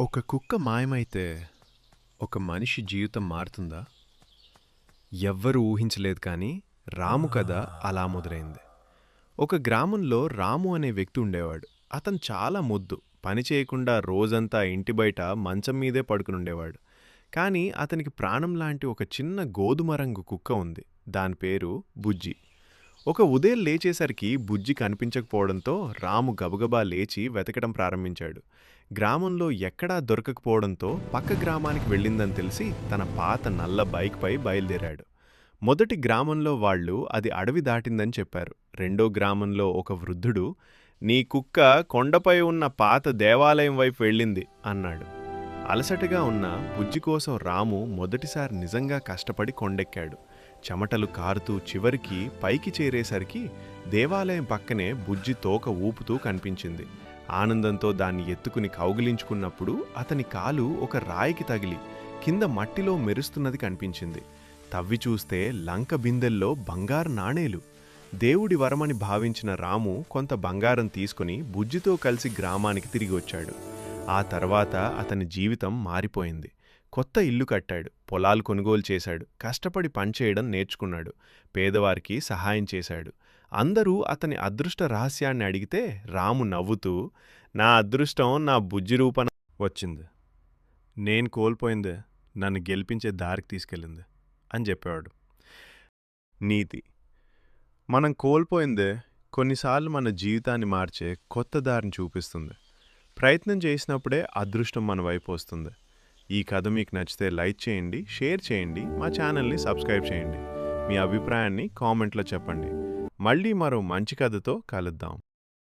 ఒక కుక్క మాయమైతే ఒక మనిషి జీవితం మారుతుందా? ఎవ్వరూ ఊహించలేదు కానీ రాము కథ అలా మొదలైంది. ఒక గ్రామంలో రాము అనే వ్యక్తి ఉండేవాడు. అతను చాలా ముద్దు. పని చేయకుండా రోజంతా ఇంటి బయట మంచం మీదే పడుకుని ఉండేవాడు. కానీ అతనికి ప్రాణం లాంటి ఒక చిన్న గోధుమ రంగు కుక్క ఉంది. దాని పేరు బుజ్జి. ఒక ఉదయం లేచేసరికి బుజ్జి కనిపించకపోవడంతో రాము గబగబా లేచి వెతకడం ప్రారంభించాడు. గ్రామంలో ఎక్కడా దొరకకపోవడంతో పక్క గ్రామానికి వెళ్ళిందని తెలిసి తన పాత నల్ల బైక్పై బయలుదేరాడు. మొదటి గ్రామంలో వాళ్ళు అది అడవి దాటిందని చెప్పారు. రెండో గ్రామంలో ఒక వృద్ధుడు నీ కుక్క కొండపై ఉన్న పాత దేవాలయం వైపు వెళ్ళింది అన్నాడు. అలసటగా ఉన్న బుజ్జి కోసం రాము మొదటిసారి నిజంగా కష్టపడి కొండెక్కాడు. చెమటలు కారుతూ చివరికి పైకి చేరేసరికి దేవాలయం పక్కనే బుజ్జి తోక ఊపుతూ కనిపించింది. ఆనందంతో దాన్ని ఎత్తుకుని కౌగిలించుకున్నప్పుడు అతని కాలు ఒక రాయికి తగిలి కింద మట్టిలో మెరుస్తున్నది కనిపించింది. తవ్వి చూస్తే లంక బిందెల్లో బంగారు నాణేలు. దేవుడి వరమని భావించిన రాము కొంత బంగారం తీసుకుని బుజ్జితో కలిసి గ్రామానికి తిరిగి వచ్చాడు. ఆ తర్వాత అతని జీవితం మారిపోయింది. కొత్త ఇల్లు కట్టాడు. పొలాలు కొనుగోలు చేశాడు. కష్టపడి పనిచేయడం నేర్చుకున్నాడు. పేదవారికి సహాయం చేశాడు. అందరూ అతని అదృష్ట రహస్యాన్ని అడిగితే రాము నవ్వుతూ నా అదృష్టం నా బుజ్జిరూపణ వచ్చింది. నేను కోల్పోయిందే నన్ను గెలిపించే దారికి తీసుకెళ్ళింది అని చెప్పేవాడు. నీతి. మనం కోల్పోయిందే కొన్నిసార్లు మన జీవితాన్ని మార్చే కొత్త దారిని చూపిస్తుంది. ప్రయత్నం చేసినప్పుడే అదృష్టం మన వైపు వస్తుంది. ఈ కథ మీకు నచ్చితే లైక్ చేయండి షేర్ చేయండి మా ఛానల్ని సబ్స్క్రైబ్ చేయండి. మీ అభిప్రాయాన్ని కామెంట్లో చెప్పండి. మళ్ళీ మరో మంచి కథతో కలుద్దాం.